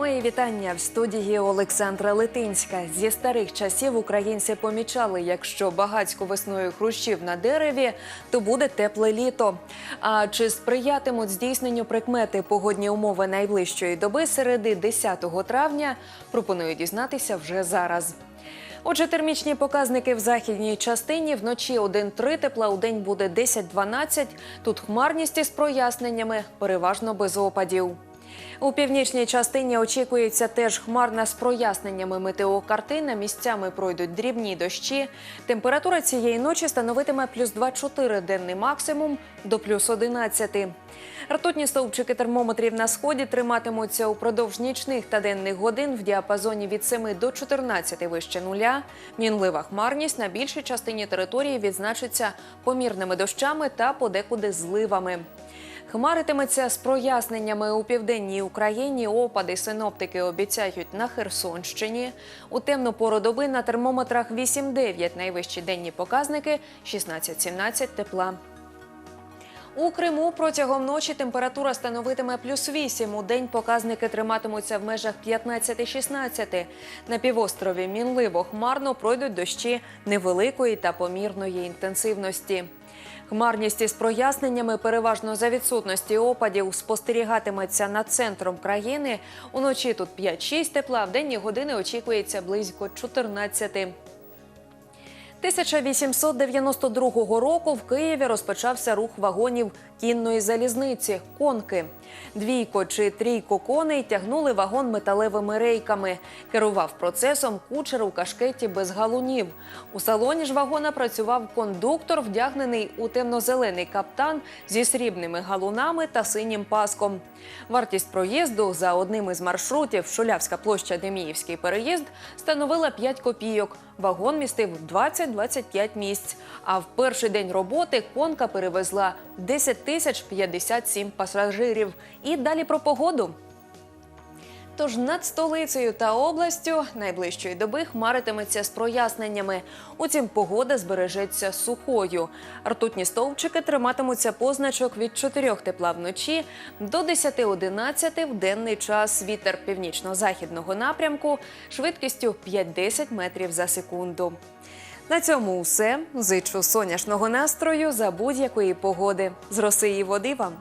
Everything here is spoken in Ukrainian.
Мої вітання в студії Олександра Литинська. Зі старих часів українці помічали, якщо багацько весною хрущів на дереві, то буде тепле літо. А чи сприятимуть здійсненню прикмети погодні умови найближчої доби середи 10 травня? Пропоную дізнатися вже зараз. Отже, термічні показники в західній частині вночі 1-3 тепла, у день буде 10-12. Тут хмарність із проясненнями, переважно без опадів. У північній частині очікується теж хмарна з проясненнями метеокартина. Місцями пройдуть дрібні дощі. Температура цієї ночі становитиме плюс 2-4 денний максимум до плюс 11. Ртутні стовпчики термометрів на сході триматимуться упродовж нічних та денних годин в діапазоні від 7 до 14 вище нуля. Мінлива хмарність на більшій частині території відзначиться помірними дощами та подекуди зливами. Хмаритиметься з проясненнями у південній Україні. Опади синоптики обіцяють на Херсонщині. У темну пору доби на термометрах 8-9, найвищі денні показники 16-17 тепла. У Криму протягом ночі температура становитиме плюс 8. У день показники триматимуться в межах 15-16. На півострові мінливо хмарно пройдуть дощі невеликої та помірної інтенсивності. Хмарність із проясненнями переважно за відсутності опадів спостерігатиметься над центром країни. Уночі тут 5-6 тепла, в денні години очікується близько 14. 1892 року в Києві розпочався рух вагонів кінної залізниці конки. Двійко чи трійко коней тягнули вагон металевими рейками. Керував процесом кучер у кашкеті без галунів. У салоні ж вагона працював кондуктор, вдягнений у темно-зелений каптан зі срібними галунами та синім паском. Вартість проїзду за одним із маршрутів Шулявська площа Деміївський переїзд становила 5 копійок. Вагон містив 20-25 місць. А в перший день роботи конка перевезла 10 тисяч 57 пасажирів. І далі про погоду. Тож над столицею та областю найближчої доби хмаритиметься з проясненнями. Утім, погода збережеться сухою. Ртутні стовпчики триматимуться позначок від 4 тепла вночі до 10-11 в денний час. Вітер північно-західного напрямку швидкістю 5-10 метрів за секунду. На цьому все. Зичу сонячного настрою за будь-якої погоди. З роси води вам